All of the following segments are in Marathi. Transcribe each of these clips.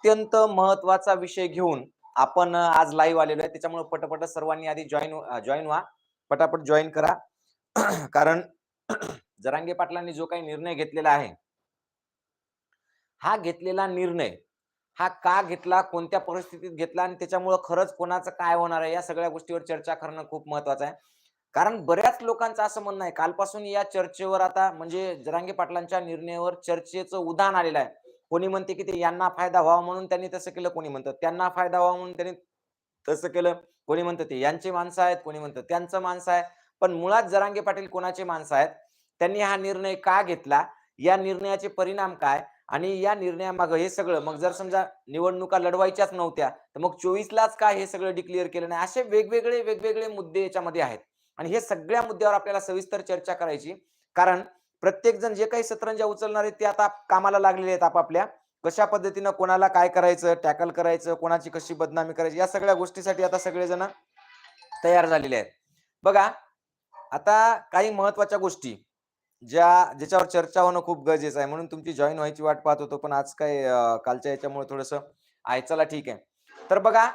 अत्यंत महत्त्वाचा विषय घेऊन आपण आज लाईव्ह आलेलो आहे. त्याच्यामुळे पटापट सर्वांनी आधी जॉईन जॉईन व्हा. पटापट जॉईन करा. कारण जरांगे पाटलांनी जो काही निर्णय घेतलेला आहे हा घेतलेला निर्णय हा का घेतला कोणत्या परिस्थितीत घेतला आणि त्याच्यामुळं खरंच कोणाचं काय होणार आहे या सगळ्या गोष्टीवर चर्चा करणं खूप महत्वाचं आहे. कारण बऱ्याच लोकांचं असं म्हणणं आहे कालपासून या चर्चेवर आता म्हणजे जरांगे पाटलांच्या निर्णयावर चर्चेचं उदाहरण आलेलं आहे. कोणी म्हणते की ते यांना फायदा व्हावा म्हणून त्यांनी तसं केलं कोणी म्हणतं त्यांना फायदा व्हावा म्हणून त्यांनी तसं केलं कोणी म्हणतं ते यांची माणसं आहेत कोणी म्हणतं त्यांचं माणसं आहे. पण मुळात जरांगे पाटील कोणाचे माणसं आहेत? त्यांनी हा निर्णय का घेतला? या निर्णयाचे परिणाम काय? आणि या निर्णयामागं हे सगळं मग जर समजा निवडणुका लढवायच्याच नव्हत्या तर मग चोवीसलाच काय हे सगळं डिक्लेअर केलं नाही? असे वेगवेगळे वेगवेगळे मुद्दे याच्यामध्ये आहेत. आणि हे सगळ्या मुद्द्यावर आपल्याला सविस्तर चर्चा करायची कारण प्रत्येक जण जे काही सतरंजा उचलणार आहेत ते आता कामाला लागलेले आहेत आपापल्या. कशा पद्धतीनं कोणाला काय करायचं टॅकल करायचं कोणाची कशी बदनामी करायची या सगळ्या गोष्टीसाठी आता सगळेजण तयार झालेले आहेत. बघा आता काही महत्त्वाच्या गोष्टी ज्या ज्याच्यावर चर्चा होणं खूप गरजेचं आहे. म्हणून तुमची जॉईन व्हायची वाट पाहत होतो पण आज काय कालच्या याच्यामुळे थोडस आहे चला ठीक आहे. तर बघा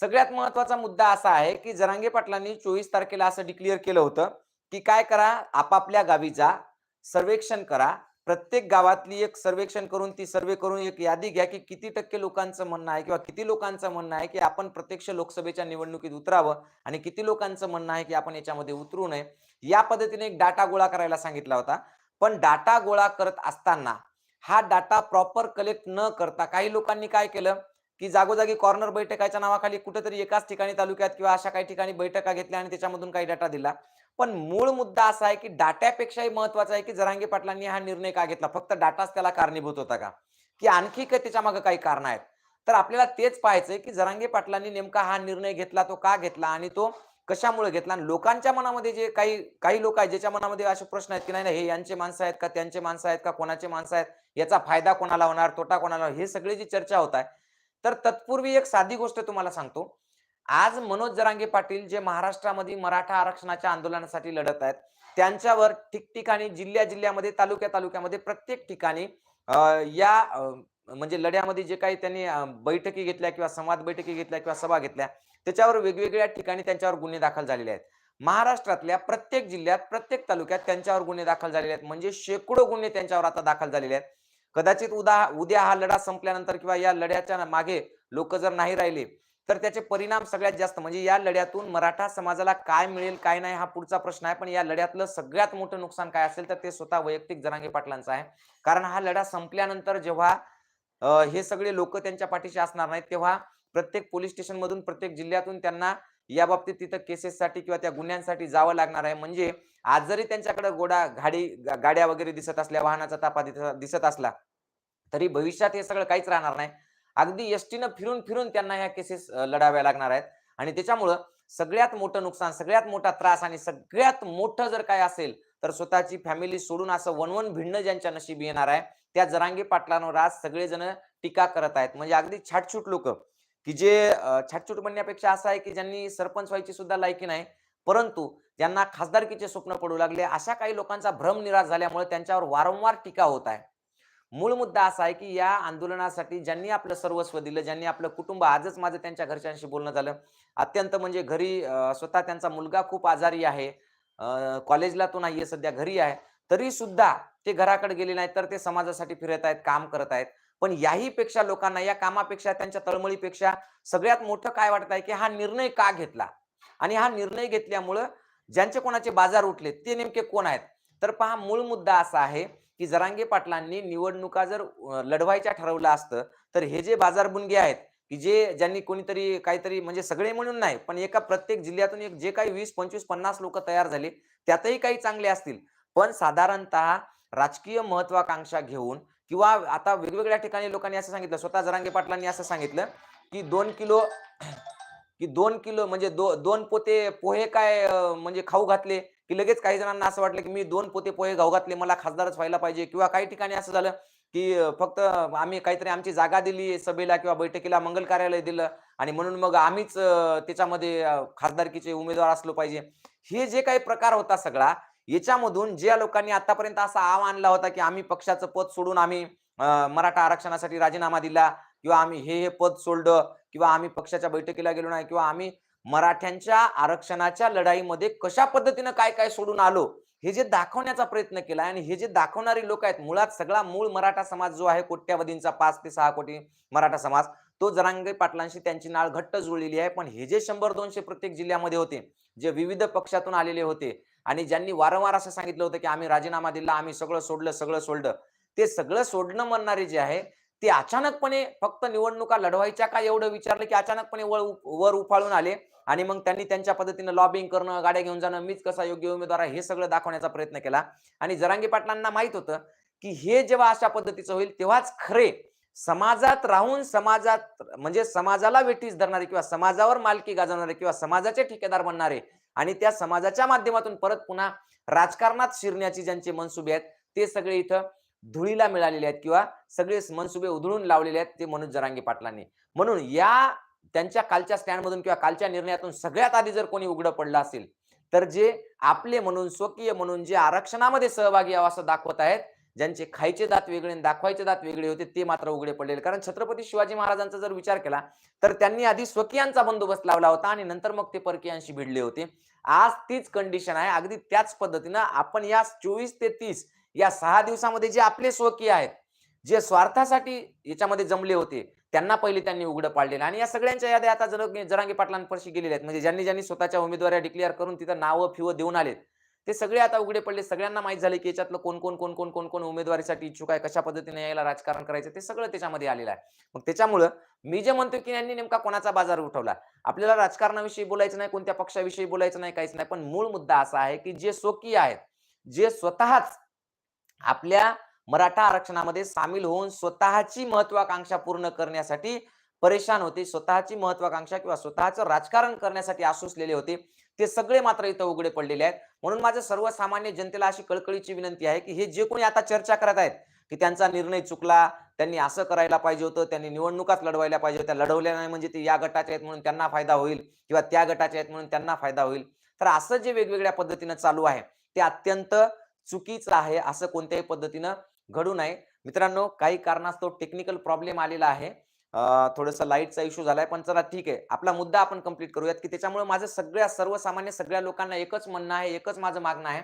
सगळ्यात महत्त्वाचा मुद्दा असा आहे की जरांगे पाटलांनी चोवीस तारखेला असं डिक्लेअर केलं होतं की काय करा? आपापल्या गावी जा सर्वेक्षण करा. प्रत्येक गावातली एक सर्वेक्षण करून ती सर्वे करून एक यादी घ्या की किती टक्के लोकांचं म्हणणं आहे किंवा किती लोकांचं म्हणणं आहे की आपण प्रत्यक्ष लोकसभेच्या निवडणुकीत उतरावं आणि किती लोकांचं म्हणणं आहे की आपण याच्यामध्ये उतरू नये. या पद्धतीने एक डाटा गोळा करायला सांगितला होता. पण डाटा गोळा करत असताना हा डाटा प्रॉपर कलेक्ट न करता काही लोकांनी काय केलं? की जागोजागी कॉर्नर बैठकाच्या नावाखाली कुठेतरी एकाच ठिकाणी तालुक्यात किंवा अशा काही ठिकाणी बैठका घेतल्या आणि त्याच्यामधून काही डाटा दिला. पण मूळ मुद्दा असा आहे की डाट्यापेक्षाही महत्त्वाचा आहे की जरांगे पाटलांनी हा निर्णय का घेतला? फक्त डाटाच त्याला कारणीभूत होता का? की आणखी काही त्याच्यामागे काही कारण आहेत? तर आपल्याला तेच पाहायचंय की जरांगे पाटलांनी नेमका हा निर्णय घेतला तो का घेतला आणि तो कशामुळे घेतला? आणि लोकांच्या मनामध्ये जे काही काही लोक आहेत ज्याच्या मनामध्ये असे प्रश्न आहेत की नाही हे यांचे माणसं आहेत का त्यांचे माणसं आहेत का कोणाचे माणसं आहेत याचा फायदा कोणाला होणार तोटा कोणाला हे सगळी जी चर्चा होत आहे तर तत्पूर्वी एक साधी गोष्ट तुम्हाला सांगतो. आज मनोज जरांगे पाटील जे महाराष्ट्रामध्ये मराठा आरक्षणाच्या आंदोलनासाठी लढत आहेत त्यांच्यावर ठिकठिकाणी जिल्ह्या जिल्ह्यामध्ये तालुक्या तालुक्यामध्ये प्रत्येक ठिकाणी या म्हणजे लढ्यामध्ये जे काही त्यांनी बैठकी घेतल्या किंवा संवाद बैठकी घेतल्या किंवा सभा घेतल्या त्याच्यावर वेगवेगळ्या ठिकाणी त्यांच्यावर गुन्हे दाखल झालेले आहेत. महाराष्ट्रातल्या प्रत्येक जिल्ह्यात प्रत्येक तालुक्यात त्यांच्यावर गुन्हे दाखल झालेले आहेत म्हणजे शेकडो गुन्हे त्यांच्यावर आता दाखल झालेले आहेत. कदाचित उद्या उद्या हा लढा संपल्यानंतर किंवा या लढ्याच्या मागे लोक जर नाही राहिले तर त्याचे परिणाम सगळ्यात जास्त म्हणजे या लढ्यातून मराठा समाजाला काय मिळेल काय नाही हा पुढचा प्रश्न आहे. पण या लढ्यातलं सगळ्यात मोठं नुकसान काय असेल तर ते स्वतः वैयक्तिक जरांगे पाटलांचं आहे. कारण हा लढा संपल्यानंतर जेव्हा हे सगळे लोक त्यांच्या पाठीशी असणार नाहीत तेव्हा प्रत्येक पोलीस स्टेशन मधून प्रत्येक जिल्ह्यातून त्यांना या बाबतीत तिथं केसेससाठी किंवा त्या गुन्ह्यांसाठी जावं लागणार आहे. म्हणजे आज जरी त्यांच्याकडे गोडा गाडी गाड्या वगैरे दिसत असल्या वाहनाचा ताफा दिसत असला तरी भविष्यात हे सगळं काहीच राहणार नाही. अगदी एसटीनं फिरून फिरून त्यांना ह्या केसेस लढाव्या लागणार आहेत. आणि त्याच्यामुळं सगळ्यात मोठं नुकसान सगळ्यात मोठा त्रास आणि सगळ्यात मोठं जर काय असेल तर स्वतःची फॅमिली सोडून असं वनवन भिडणं ज्यांच्या नशिबी येणार आहे त्या जरांगे पाटलांवर आज सगळेजण टीका करत आहेत. म्हणजे अगदी छाटछूट लोक की जे छाटछूट म्हणण्यापेक्षा असं आहे की ज्यांनी सरपंच व्हायची सुद्धा लायकी नाही परंतु ज्यांना खासदारकीचे स्वप्न पडू लागले अशा काही लोकांचा भ्रम निराश झाल्यामुळे त्यांच्यावर वारंवार टीका होत आहे. मूळ मुद्दा असा आहे की या आंदोलनासाठी ज्यांनी आपलं सर्वस्व दिलं ज्यांनी आपलं कुटुंब आजच माझं त्यांच्या घरच्यांशी बोलणं झालं अत्यंत म्हणजे घरी स्वतः त्यांचा मुलगा खूप आजारी आहे कॉलेजला तो नाहीये सध्या घरी आहे तरी सुद्धा ते घराकडे गेले नाहीत तर ते समाजासाठी फिरत आहेत काम करत आहेत. पण याही पेक्षा लोकांना या कामापेक्षा त्यांच्या तळमळीपेक्षा सगळ्यात मोठं काय वाटत आहे की हा निर्णय का घेतला? आणि हा निर्णय घेतल्यामुळं ज्यांचे कोणाचे बाजार उठले ते नेमके कोण आहेत? तर पहा मूळ मुद्दा असा आहे की जरांगे पाटलांनी निवडणुका जर लढवायच्या ठरवलं असतं तर हे जे बाजारबुणगे आहेत की जे ज्यांनी कोणीतरी काहीतरी म्हणजे सगळे म्हणून नाही पण एका प्रत्येक जिल्ह्यातून एक जे काही वीस पंचवीस पन्नास लोक तयार झाले त्यातही काही चांगले असतील. पण साधारणतः राजकीय महत्वाकांक्षा घेऊन किंवा आता वेगवेगळ्या ठिकाणी लोकांनी असं सांगितलं स्वतः जरांगे पाटलांनी असं सांगितलं की दोन किलो की दोन किलो म्हणजे दो, दोन पोते पोहे काय म्हणजे खाऊ घातले की लगेच काही जणांना असं वाटलं की मी दोन पोते पोहे खाऊ घातले मला खासदारच व्हायला पाहिजे. किंवा काही ठिकाणी असं झालं की फक्त आम्ही काहीतरी आमची जागा दिली सभेला किंवा बैठकीला मंगल कार्यालय दिलं आणि म्हणून मग आम्हीच त्याच्यामध्ये खासदारकीचे उमेदवार असलो पाहिजे. हे जे काही प्रकार होता सगळा याच्यामधून ज्या लोकांनी आतापर्यंत असा आव आणला होता की आम्ही पक्षाचं पद सोडून आम्ही मराठा आरक्षणासाठी राजीनामा दिला किंवा आम्ही हे हे पद सोडलं किंवा आम्ही पक्षाच्या बैठकीला गेलो नाही किंवा आम्ही मराठ्यांच्या आरक्षणाच्या लढाईमध्ये कशा पद्धतीनं काय काय सोडून आलो हे जे दाखवण्याचा प्रयत्न केला आणि हे जे दाखवणारी लोक आहेत मुळात सगळा मूळ मराठा समाज जो आहे कोट्यावधींचा पाच ते सहा कोटी मराठा समाज तो जरांगे पाटलांशी त्यांची नाळ घट्ट जुळलेली आहे. पण हे जे शंभर दोनशे प्रत्येक जिल्ह्यामध्ये होते जे विविध पक्षातून आलेले होते आणि ज्यांनी वारंवार असं सांगितलं होतं की आम्ही राजीनामा दिला आम्ही सगळं सोडलं सगळं सोडलं ते सगळं सोडणं म्हणणारे जे आहे ते अचानकपणे फक्त निवडणुका लढवायच्या का एवढं विचारलं की अचानकपणे वर वर उफाळून आले? आणि मग त्यांनी त्यांच्या पद्धतीनं लॉबिंग करणं गाड्या घेऊन जाणं मीच कसा योग्य उमेदवार आहे हे सगळं दाखवण्याचा प्रयत्न केला. आणि जरांगी पाटलांना माहीत होतं की हे जेव्हा अशा पद्धतीचं होईल तेव्हाच खरे समाजात राहून समाजात म्हणजे समाजाला वेठीस धरणारे किंवा समाजावर मालकी गाजवणारे किंवा समाजाचे ठेकेदार बनणारे आणि त्या समाजाच्या माध्यमातून परत पुन्हा राजकारणात शिरण्याची ज्यांचे मनसुबे आहेत ते सगळे इथं धुळीला मिळालेले आहेत किंवा सगळे मनसुबे उधळून लावलेले आहेत ते मनोज जरांगे पाटलांनी. म्हणून या त्यांच्या कालच्या स्टँडमधून किंवा कालच्या निर्णयातून सगळ्यात आधी जर कोणी उघडं पडलं असेल तर जे आपले म्हणून स्वकीय म्हणून जे आरक्षणामध्ये सहभागी यावं असं दाखवत आहेत ज्यांचे खायचे दात वेगळे दाखवायचे दात वेगळे होते ते मात्र उघडे पडलेले. कारण छत्रपती शिवाजी महाराजांचा जर विचार केला तर त्यांनी आधी स्वकीयांचा बंदोबस्त लावला होता आणि नंतर मग ते परकीयांशी भिडले होते. आज तीच कंडिशन आहे. अगदी त्याच पद्धतीनं आपण या चोवीस ते तीस या सहा दिवसामध्ये जे आपले स्वकीय आहेत जे स्वार्थासाठी याच्यामध्ये जमले होते त्यांना पहिले त्यांनी उघडं पाडलेलं. आणि या सगळ्यांच्या याद्या आता जर जरांगी पाटलांपर्शी गेलेल्या आहेत. म्हणजे ज्यांनी ज्यांनी स्वतःच्या उमेदवाऱ्या डिक्लेअर करून तिथं नावं फिवं देऊन आलेत ते सगळे आता उघडे पडले. सगळ्यांना माहीत झाले की याच्यातलं कोण कोण कोण कोण कोण कोण उमेदवारीसाठी इच्छुक आहे कशा पद्धतीने यायला राजकारण करायचं ते सगळं त्याच्यामध्ये आलेलं आहे. मग त्याच्यामुळं मी जे म्हणतो की यांनी नेमका कोणाचा बाजार उठवला? आपल्याला राजकारणाविषयी बोलायचं नाही कोणत्या पक्षाविषयी बोलायचं नाही काहीच नाही. पण मूळ मुद्दा असा आहे की जे स्वकीय आहेत जे स्वतःच आपल्या मराठा आरक्षणामध्ये सामील होऊन स्वतःची महत्वाकांक्षा पूर्ण करण्यासाठी परेशान होते. स्वतःची महत्वाकांक्षा किंवा स्वतःचं राजकारण करण्यासाठी आसुसलेले होते. ते सगळे मात्र इथं उघडे पडलेले आहेत. म्हणून माझं सर्वसामान्य जनतेला अशी कळकळीची विनंती आहे की हे जे कोणी आता चर्चा करत आहेत की त्यांचा निर्णय चुकला त्यांनी असं करायला पाहिजे होतं त्यांनी निवडणुकाच लढवायला पाहिजे होत्या लढवल्या नाही म्हणजे ते या गटाचे आहेत म्हणून त्यांना फायदा होईल किंवा त्या गटाचे आहेत म्हणून त्यांना फायदा होईल. तर असं जे वेगवेगळ्या पद्धतीनं चालू आहे ते अत्यंत चुकीचं आहे असं कोणत्याही पद्धतीनं घडू नये. मित्रांनो काही कारणास्तव टेक्निकल प्रॉब्लेम आलेला आहे. थोडस लाईटचा इश्यू झालाय पण चला ठीक आहे. आपला मुद्दा आपण कंप्लीट करूयात की त्याच्यामुळे माझं सगळ्या सर्वसामान्य सगळ्या लोकांना एकच म्हणणं आहे एकच माझं मागणं आहे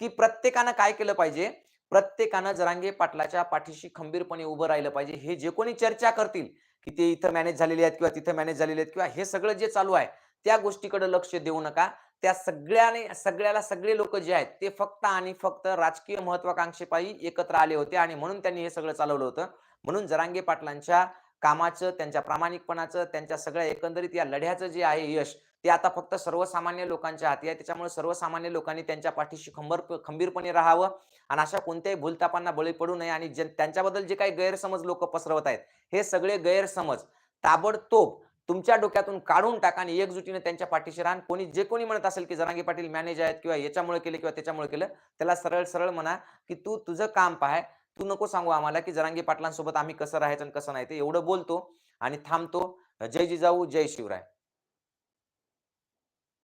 की प्रत्येकानं काय केलं पाहिजे? प्रत्येकानं जरांगे पाटलाच्या पाठीशी खंबीरपणे उभं राहिलं पाहिजे. हे जे कोणी चर्चा करतील की ते इथं मॅनेज झालेले आहेत किंवा तिथं मॅनेज झालेले आहेत किंवा हे सगळं जे चालू आहे त्या गोष्टीकडे लक्ष देऊ नका. त्या सगळ्याने सगळ्याला सगळे लोक जे आहेत ते फक्त आणि फक्त राजकीय महत्वाकांक्षेपायी एकत्र आले होते आणि म्हणून त्यांनी हे सगळं चालवलं होतं. म्हणून जरांगे पाटलांच्या कामाचं त्यांच्या प्रामाणिकपणाचं त्यांच्या सगळ्या एकंदरीत या लढ्याचं जे आहे यश ते आता फक्त सर्वसामान्य लोकांच्या हाती आहे. त्याच्यामुळे सर्वसामान्य लोकांनी त्यांच्या पाठीशी खंबर खंबीरपणे राहावं आणि अशा कोणत्याही भूलतापांना बळी पडू नये आणि त्यांच्याबद्दल जे काही गैरसमज लोक पसरवत आहेत हे सगळे गैरसमज ताबडतोब तुमच्या डोक्यातून काढून टाका आणि एकजुटीने त्यांच्या पाठीशी राहा. कोणी जे कोणी म्हणत असेल की जरांगी पाटील मॅनेज आहेत किंवा याच्यामुळे केले किंवा त्याच्यामुळे केलं त्याला सरळ सरळ म्हणा की तू तुझं काम पाहाय. तू नको सांगू आम्हाला की जरांगी पाटलांसोबत आम्ही कसं राहायचं आणि कसं नाही ते एवढं बोलतो आणि थांबतो. जय जिजाऊ जय शिवराय.